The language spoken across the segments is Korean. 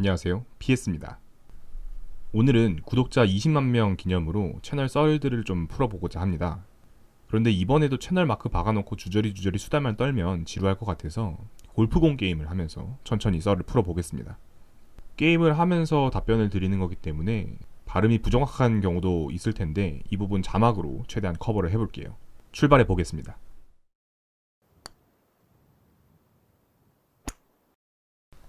안녕하세요. PS입니다. 오늘은 구독자 20만 명 기념으로 채널 썰들을 좀 풀어보고자 합니다. 그런데 이번에도 채널 마크 박아놓고 주저리 주저리 수다만 떨면 지루할 것 같아서 골프공 게임을 하면서 천천히 썰을 풀어보겠습니다. 게임을 하면서 답변을 드리는 거기 때문에 발음이 부정확한 경우도 있을 텐데 이 부분 자막으로 최대한 커버를 해볼게요. 출발해 보겠습니다.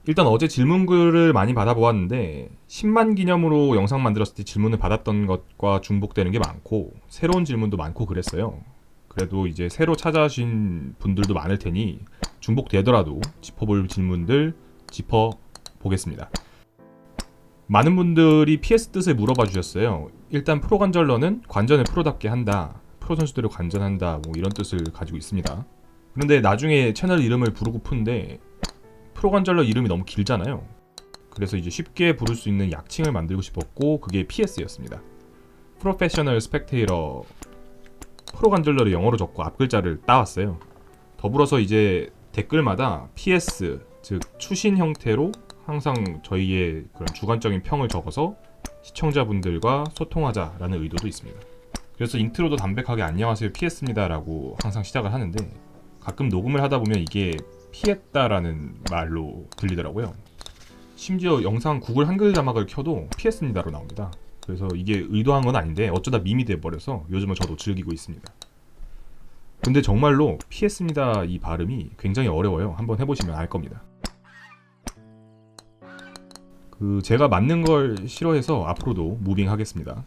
일단 어제 질문글을 많이 받아보았는데 10만 기념으로 영상 만들었을 때 질문을 받았던 것과 중복되는 게 많고 새로운 질문도 많고 그랬어요. 그래도 이제 새로 찾아오신 분들도 많을 테니 중복되더라도 짚어볼 질문들 짚어보겠습니다. 많은 분들이 PS 뜻을 물어봐 주셨어요. 일단 프로 관절러는 관전을 프로답게 한다. 프로 선수들을 관전한다. 뭐 이런 뜻을 가지고 있습니다. 그런데 나중에 채널 이름을 부르고 푼데 프로 관절러 이름이 너무 길잖아요. 그래서 이제 쉽게 부를 수 있는 약칭을 만들고 싶었고 그게 PS였습니다. 프로페셔널 스펙테이러 프로 관절러를 영어로 적고 앞글자를 따왔어요. 더불어서 이제 댓글마다 PS 즉 추신 형태로 항상 저희의 그런 주관적인 평을 적어서 시청자분들과 소통하자라는 의도도 있습니다. 그래서 인트로도 담백하게 안녕하세요 PS입니다라고 항상 시작을 하는데 가끔 녹음을 하다 보면 이게 피했다라는 말로 들리더라고요. 심지어 영상 구글 한글 자막을 켜도 피했습니다로 나옵니다. 그래서 이게 의도한 건 아닌데 어쩌다 밈이 돼버려서 요즘은 저도 즐기고 있습니다. 근데 정말로 피했습니다 이 발음이 굉장히 어려워요. 한번 해보시면 알 겁니다. 그 제가 맞는 걸 싫어해서 앞으로도 무빙 하겠습니다.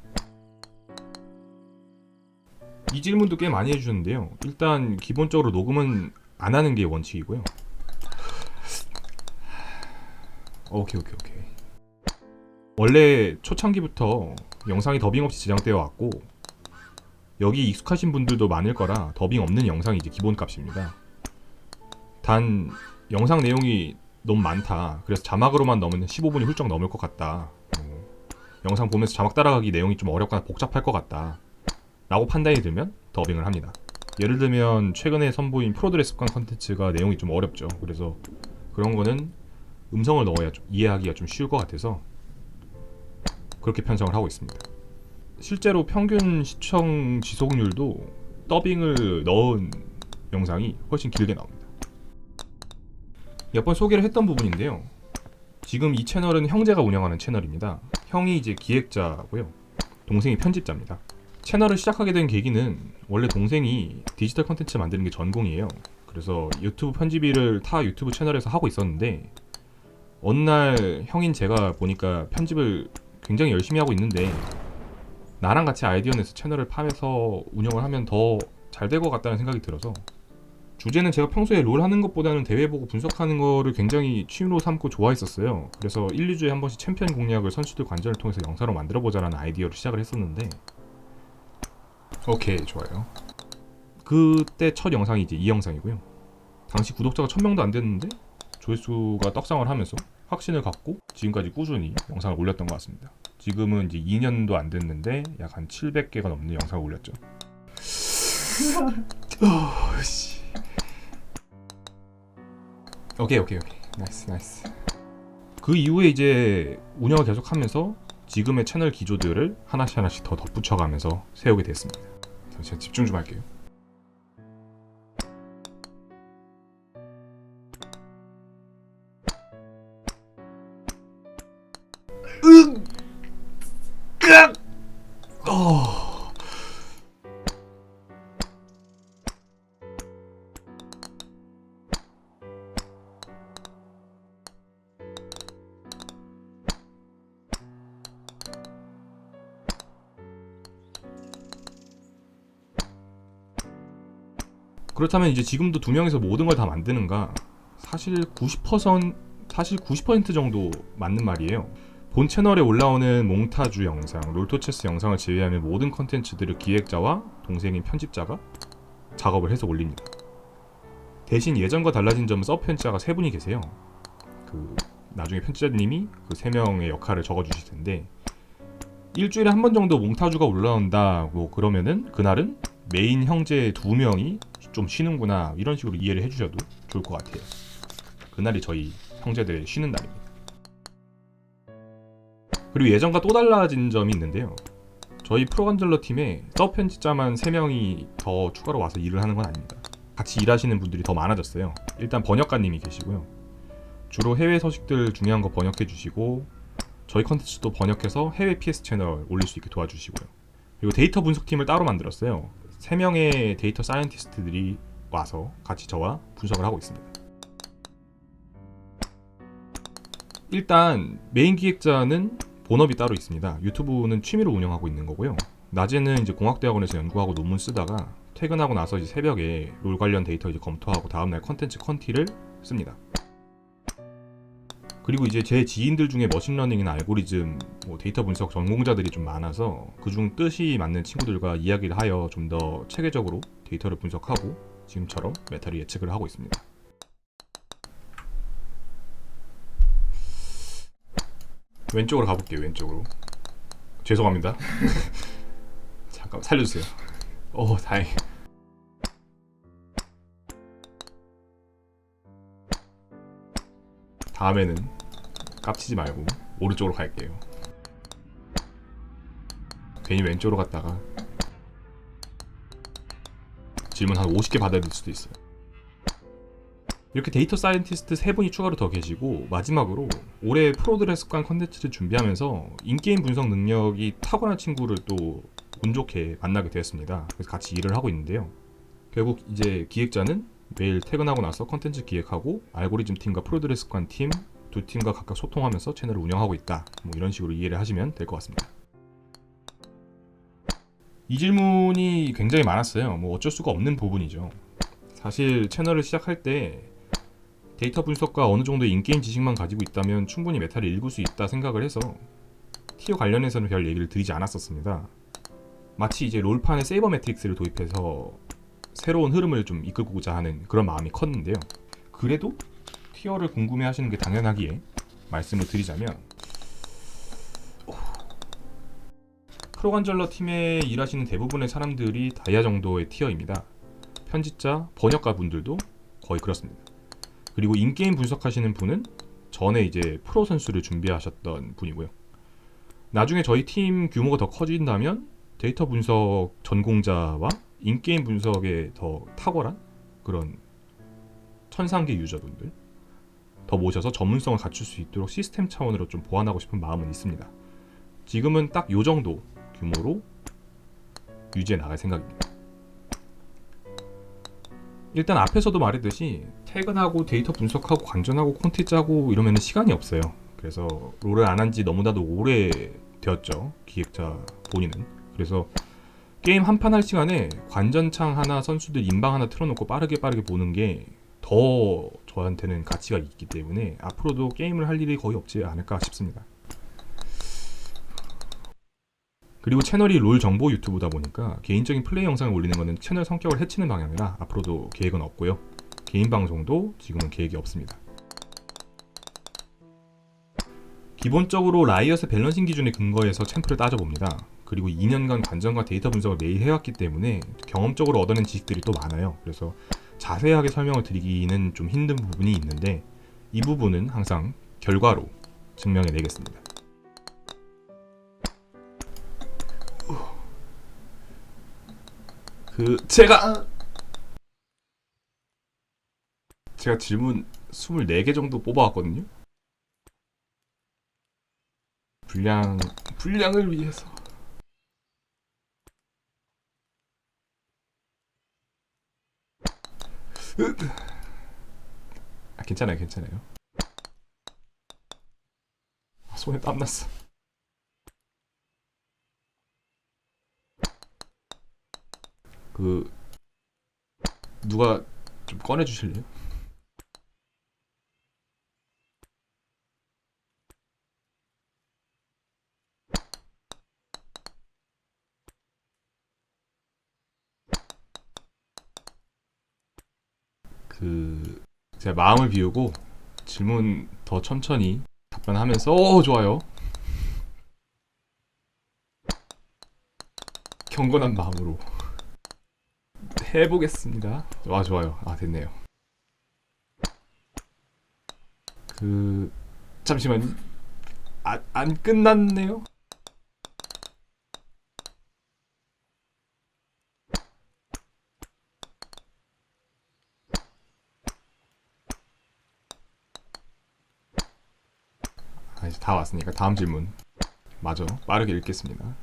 이 질문도 꽤 많이 해주셨는데요. 일단 기본적으로 녹음은 안 하는 게 원칙이고요. 오케이 오케이 오케이. 원래 초창기부터 영상이 더빙 없이 제작되어 왔고 여기 익숙하신 분들도 많을 거라 더빙 없는 영상이 이제 기본값입니다. 단 영상 내용이 너무 많다. 그래서 자막으로만 넣으면 15분이 훌쩍 넘을 것 같다. 어, 영상 보면서 자막 따라가기 내용이 좀 어렵거나 복잡할 것 같다. 라고 판단이 들면 더빙을 합니다. 예를 들면 최근에 선보인 프로들의 습관 컨텐츠가 내용이 좀 어렵죠. 그래서 그런 거는 음성을 넣어야 좀 이해하기가 좀 쉬울 것 같아서 그렇게 편성을 하고 있습니다. 실제로 평균 시청 지속률도 더빙을 넣은 영상이 훨씬 길게 나옵니다. 몇 번 소개를 했던 부분인데요. 지금 이 채널은 형제가 운영하는 채널입니다. 형이 이제 기획자고요. 동생이 편집자입니다. 채널을 시작하게 된 계기는 원래 동생이 디지털 컨텐츠 만드는 게 전공이에요. 그래서 유튜브 편집 일을 타 유튜브 채널에서 하고 있었는데 어느 날 형인 제가 보니까 편집을 굉장히 열심히 하고 있는데 나랑 같이 아이디어 내서 채널을 파면서 운영을 하면 더 잘 될 것 같다는 생각이 들어서 주제는 제가 평소에 롤 하는 것보다는 대회 보고 분석하는 거를 굉장히 취미로 삼고 좋아했었어요. 그래서 1, 2주에 한 번씩 챔피언 공략을 선수들 관전을 통해서 영상으로 만들어 보자라는 아이디어로 시작을 했었는데 오케이 좋아요. 그때 첫 영상이 이제 이 영상이고요. 당시 구독자가 1000명도 안 됐는데 조회수가 떡상을 하면서 확신을 갖고 지금까지 꾸준히 영상을 올렸던 것 같습니다. 지금은 이제 2년도 안 됐는데 약 한 700개가 넘는 영상을 올렸죠. 어, 씨. 오케이 오케이 오케이 나이스 나이스. 그 이후에 이제 운영을 계속하면서 지금의 채널 기조들을 하나씩 하나씩 더 덧붙여가면서 세우게 됐습니다. 자, 제가 집중 좀 할게요. 으! 그렇다면 이제 지금도 두 명이서 모든 걸 다 만드는가? 사실 90% 사실 90% 정도 맞는 말이에요. 본 채널에 올라오는 몽타주 영상, 롤토체스 영상을 제외하면 모든 컨텐츠들을 기획자와 동생인 편집자가 작업을 해서 올립니다. 대신 예전과 달라진 점은 서브 편집자가 세 분이 계세요. 그 나중에 편집자님이 그 세 명의 역할을 적어주실 텐데 일주일에 한 번 정도 몽타주가 올라온다고 그러면은 그날은 메인 형제 두 명이 좀 쉬는구나 이런 식으로 이해를 해주셔도 좋을 것 같아요. 그날이 저희 형제들의 쉬는 날입니다. 그리고 예전과 또 달라진 점이 있는데요. 저희 프로간절러 팀에 서브 편집자만 3명이 더 추가로 와서 일을 하는 건 아닙니다. 같이 일하시는 분들이 더 많아졌어요. 일단 번역가님이 계시고요. 주로 해외 서식들 중요한 거 번역해 주시고 저희 컨텐츠도 번역해서 해외 PS 채널 올릴 수 있게 도와주시고요. 그리고 데이터 분석팀을 따로 만들었어요. 3명의 데이터 사이언티스트들이 와서 같이 저와 분석을 하고 있습니다. 일단 메인 기획자는 본업이 따로 있습니다. 유튜브는 취미로 운영하고 있는 거고요. 낮에는 이제 공학대학원에서 연구하고 논문 쓰다가 퇴근하고 나서 이제 새벽에 롤 관련 데이터 이제 검토하고 다음날 컨텐츠 컨티를 씁니다. 그리고 이제 제 지인들 중에 머신러닝이나 알고리즘, 뭐 데이터 분석 전공자들이 좀 많아서 그중 뜻이 맞는 친구들과 이야기를 하여 좀 더 체계적으로 데이터를 분석하고 지금처럼 메타를 예측을 하고 있습니다. 왼쪽으로 가볼게요. 왼쪽으로. 죄송합니다. 잠깐 살려주세요. 오 다행. 다음에는 깝치지 말고 오른쪽으로 갈게요. 괜히 왼쪽으로 갔다가 질문 한 50개 받아야 될 수도 있어요. 이렇게 데이터 사이언티스트 세 분이 추가로 더 계시고 마지막으로 올해 프로들의 습관 컨텐츠를 준비하면서 인게임 분석 능력이 탁월한 친구를 또 운 좋게 만나게 되었습니다. 그래서 같이 일을 하고 있는데요. 결국 이제 기획자는 매일 퇴근하고 나서 컨텐츠 기획하고 알고리즘 팀과 프로들의 습관 팀 두 팀과 각각 소통하면서 채널을 운영하고 있다. 뭐 이런 식으로 이해를 하시면 될 것 같습니다. 이 질문이 굉장히 많았어요. 뭐 어쩔 수가 없는 부분이죠. 사실 채널을 시작할 때 데이터 분석과 어느 정도의 인게임 지식만 가지고 있다면 충분히 메타를 읽을 수 있다 생각을 해서 티어 관련해서는 별 얘기를 드리지 않았었습니다. 마치 이제 롤판에 세이버 매트릭스를 도입해서 새로운 흐름을 좀 이끌고자 하는 그런 마음이 컸는데요. 그래도 티어를 궁금해 하시는 게 당연하기에 말씀을 드리자면 프로관절러 팀에 일하시는 대부분의 사람들이 다이아 정도의 티어입니다. 편집자, 번역가 분들도 거의 그렇습니다. 그리고 인게임 분석하시는 분은 전에 이제 프로 선수를 준비하셨던 분이고요. 나중에 저희 팀 규모가 더 커진다면 데이터 분석 전공자와 인게임 분석에 더 탁월한 그런 천상계 유저분들 더 모셔서 전문성을 갖출 수 있도록 시스템 차원으로 좀 보완하고 싶은 마음은 있습니다. 지금은 딱 요 정도 규모로 유지해 나갈 생각입니다. 일단 앞에서도 말했듯이 퇴근하고 데이터 분석하고 관전하고 콘텐츠 하고 이러면 시간이 없어요. 그래서 롤을 안 한 지 너무나도 오래 되었죠. 기획자 본인은. 그래서 게임 한 판 할 시간에 관전창 하나 선수들 인방 하나 틀어놓고 빠르게 빠르게 보는 게 더 저한테는 가치가 있기 때문에 앞으로도 게임을 할 일이 거의 없지 않을까 싶습니다. 그리고 채널이 롤 정보 유튜브다 보니까 개인적인 플레이 영상을 올리는 것은 채널 성격을 해치는 방향이라 앞으로도 계획은 없고요. 개인 방송도 지금은 계획이 없습니다. 기본적으로 라이엇의 밸런싱 기준에 근거해서 챔프를 따져봅니다. 그리고 2년간 관전과 데이터 분석을 매일 해왔기 때문에 경험적으로 얻어낸 지식들이 또 많아요. 그래서 자세하게 설명을 드리기는 좀 힘든 부분이 있는데 이 부분은 항상 결과로 증명해 내겠습니다. 그 제가 제가 질문 24개 정도 뽑아왔거든요. 분량 분량을 위해서 아 괜찮아요 괜찮아요 아, 손에 땀 났어 그 누가 좀 꺼내 주실래요? 그 제가 마음을 비우고 질문 더 천천히 답변하면서 오 좋아요. 경건한 마음으로. 해보겠습니다. 와 좋아요. 아 됐네요. 그 잠시만요. 아, 안 끝났네요. 다 왔으니까 다음 질문. 맞아. 빠르게 읽겠습니다.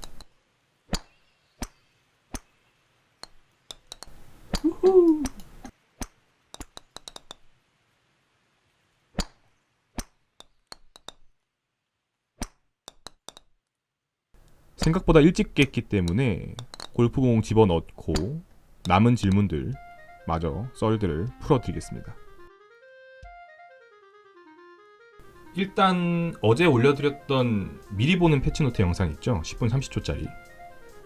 생각보다 일찍 깼기 때문에 골프공 집어넣고 남은 질문들 마저 썰들을 풀어드리겠습니다. 일단 어제 올려드렸던 미리 보는 패치노트 영상 있죠? 10분 30초짜리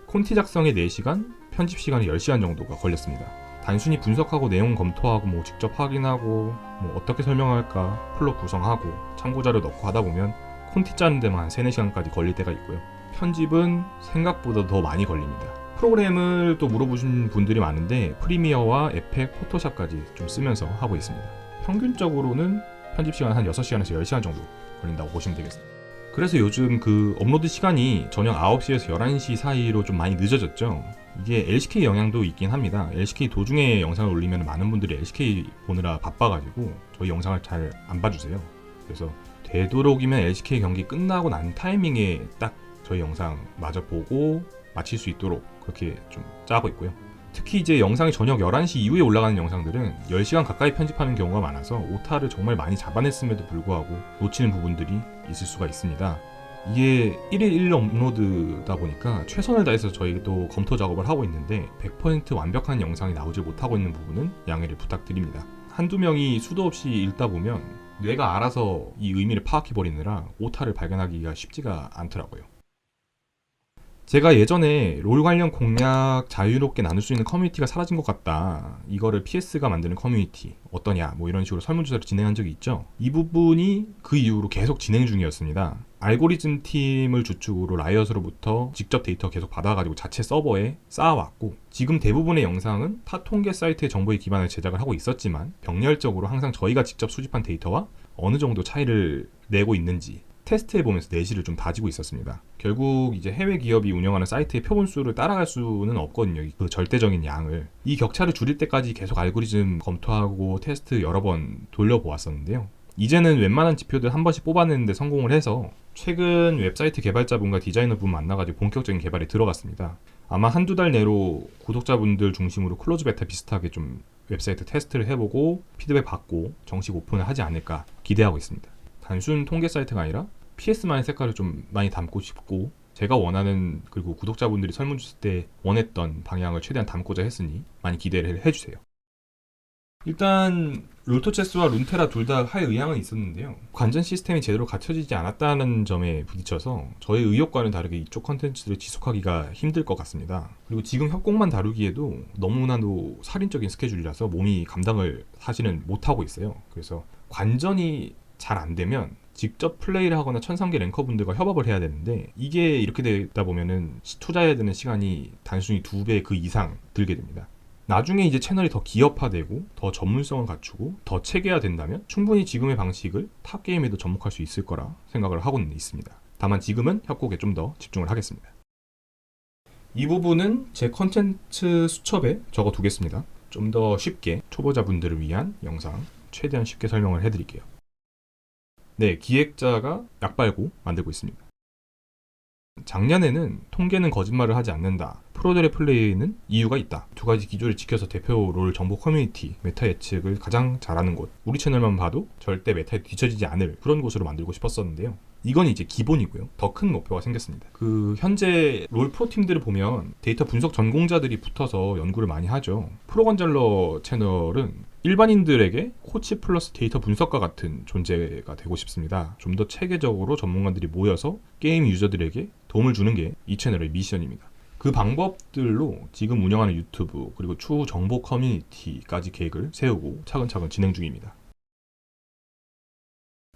콘티 작성에 4시간, 편집 시간이 10시간 정도가 걸렸습니다. 단순히 분석하고 내용 검토하고 뭐 직접 확인하고 뭐 어떻게 설명할까 플롯 구성하고 참고자료 넣고 하다 보면 콘티 짜는 데만 한 3, 4시간까지 걸릴 때가 있고요. 편집은 생각보다 더 많이 걸립니다. 프로그램을 또 물어보신 분들이 많은데 프리미어와 에펙, 포토샵까지 좀 쓰면서 하고 있습니다. 평균적으로는 편집 시간 한 6시간에서 10시간 정도 걸린다고 보시면 되겠습니다. 그래서 요즘 그 업로드 시간이 저녁 9시에서 11시 사이로 좀 많이 늦어졌죠. 이게 LCK 영향도 있긴 합니다. LCK 도중에 영상을 올리면 많은 분들이 LCK 보느라 바빠가지고 저희 영상을 잘 안 봐주세요. 그래서 되도록이면 LCK 경기 끝나고 난 타이밍에 딱 저희 영상 마저 보고 마칠 수 있도록 그렇게 좀 짜고 있고요. 특히 이제 영상이 저녁 11시 이후에 올라가는 영상들은 10시간 가까이 편집하는 경우가 많아서 오타를 정말 많이 잡아냈음에도 불구하고 놓치는 부분들이 있을 수가 있습니다. 이게 1일 1 업로드다 보니까 최선을 다해서 저희도 검토 작업을 하고 있는데 100% 완벽한 영상이 나오지 못하고 있는 부분은 양해를 부탁드립니다. 한두 명이 수도 없이 읽다 보면 뇌가 알아서 이 의미를 파악해 버리느라 오타를 발견하기가 쉽지가 않더라고요. 제가 예전에 롤 관련 공략 자유롭게 나눌 수 있는 커뮤니티가 사라진 것 같다. 이거를 PS가 만드는 커뮤니티 어떠냐 뭐 이런 식으로 설문조사를 진행한 적이 있죠. 이 부분이 그 이후로 계속 진행 중이었습니다. 알고리즘 팀을 주축으로 라이엇으로부터 직접 데이터 계속 받아가지고 자체 서버에 쌓아왔고 지금 대부분의 영상은 타 통계 사이트의 정보에 기반을 제작을 하고 있었지만 병렬적으로 항상 저희가 직접 수집한 데이터와 어느 정도 차이를 내고 있는지 테스트해 보면서 내실을 좀 다지고 있었습니다. 결국 이제 해외 기업이 운영하는 사이트의 표본 수를 따라갈 수는 없거든요. 그 절대적인 양을. 이 격차를 줄일 때까지 계속 알고리즘 검토하고 테스트 여러 번 돌려보았었는데요. 이제는 웬만한 지표들 한 번씩 뽑아내는데 성공을 해서 최근 웹사이트 개발자분과 디자이너분 만나가지고 본격적인 개발에 들어갔습니다. 아마 한두 달 내로 구독자분들 중심으로 클로즈 베타 비슷하게 좀 웹사이트 테스트를 해보고 피드백 받고 정식 오픈을 하지 않을까 기대하고 있습니다. 단순 통계 사이트가 아니라 PS만의 색깔을 좀 많이 담고 싶고 제가 원하는 그리고 구독자분들이 설문 주실 때 원했던 방향을 최대한 담고자 했으니 많이 기대를 해주세요. 일단 롤토체스와 룬테라 둘 다 할 의향은 있었는데요. 관전 시스템이 제대로 갖춰지지 않았다는 점에 부딪혀서 저의 의욕과는 다르게 이쪽 컨텐츠를 지속하기가 힘들 것 같습니다. 그리고 지금 협곡만 다루기에도 너무나도 살인적인 스케줄이라서 몸이 감당을 사실은 못하고 있어요. 그래서 관전이 잘 안 되면 직접 플레이를 하거나 천상계 랭커분들과 협업을 해야 되는데 이게 이렇게 되다 보면은 투자해야 되는 시간이 단순히 두 배 그 이상 들게 됩니다. 나중에 이제 채널이 더 기업화되고 더 전문성을 갖추고 더 체계화 된다면 충분히 지금의 방식을 탑 게임에도 접목할 수 있을 거라 생각을 하고는 있습니다. 다만 지금은 협곡에 좀 더 집중을 하겠습니다. 이 부분은 제 컨텐츠 수첩에 적어 두겠습니다. 좀 더 쉽게 초보자분들을 위한 영상 최대한 쉽게 설명을 해드릴게요. 네, 기획자가 약발고 만들고 있습니다. 작년에는 통계는 거짓말을 하지 않는다. 프로들의 플레이는 이유가 있다. 두 가지 기조를 지켜서 대표 롤 정보 커뮤니티, 메타 예측을 가장 잘하는 곳. 우리 채널만 봐도 절대 메타에 뒤처지지 않을 그런 곳으로 만들고 싶었었는데요. 이건 이제 기본이고요. 더 큰 목표가 생겼습니다. 그 현재 롤 프로 팀들을 보면 데이터 분석 전공자들이 붙어서 연구를 많이 하죠. 프로건절러 채널은 일반인들에게 코치 플러스 데이터 분석가 같은 존재가 되고 싶습니다. 좀 더 체계적으로 전문가들이 모여서 게임 유저들에게 도움을 주는 게 이 채널의 미션입니다. 그 방법들로 지금 운영하는 유튜브 그리고 추후 정보 커뮤니티까지 계획을 세우고 차근차근 진행 중입니다.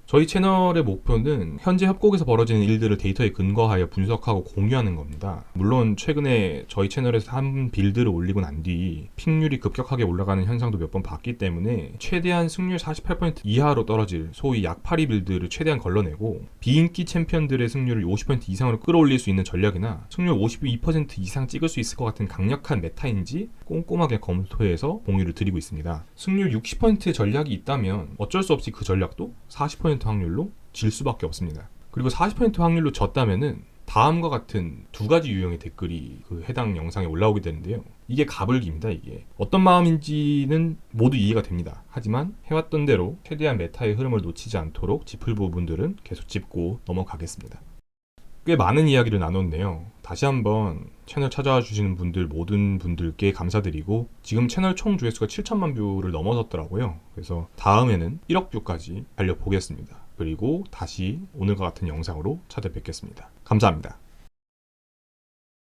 저희 채널의 목표는 현재 협곡에서 벌어지는 일들을 데이터에 근거하여 분석하고 공유하는 겁니다. 물론 최근에 저희 채널에서 한 빌드를 올리고 난 뒤 픽률이 급격하게 올라가는 현상도 몇 번 봤기 때문에 최대한 승률 48% 이하로 떨어질 소위 약파리 빌드를 최대한 걸러내고 비인기 챔피언들의 승률을 50% 이상으로 끌어올릴 수 있는 전략이나 승률 52% 이상 찍을 수 있을 것 같은 강력한 메타인지 꼼꼼하게 검토해서 공유를 드리고 있습니다. 승률 60%의 전략이 있다면 어쩔 수 없이 그 전략도 40% 확률로 질 수밖에 없습니다. 그리고 40% 확률로 졌다면은 다음과 같은 두 가지 유형의 댓글이 그 해당 영상에 올라오게 되는데요. 이게 가불기입니다, 이게. 어떤 마음인지는 모두 이해가 됩니다. 하지만 해왔던 대로 최대한 메타의 흐름을 놓치지 않도록 짚을 부분들은 계속 짚고 넘어가겠습니다. 꽤 많은 이야기를 나눴네요. 다시 한번 채널 찾아와 주시는 분들 모든 분들께 감사드리고 지금 채널 총 조회수가 7천만 뷰를 넘어섰더라고요. 그래서 다음에는 1억 뷰까지 달려보겠습니다. 그리고 다시 오늘과 같은 영상으로 찾아뵙겠습니다. 감사합니다.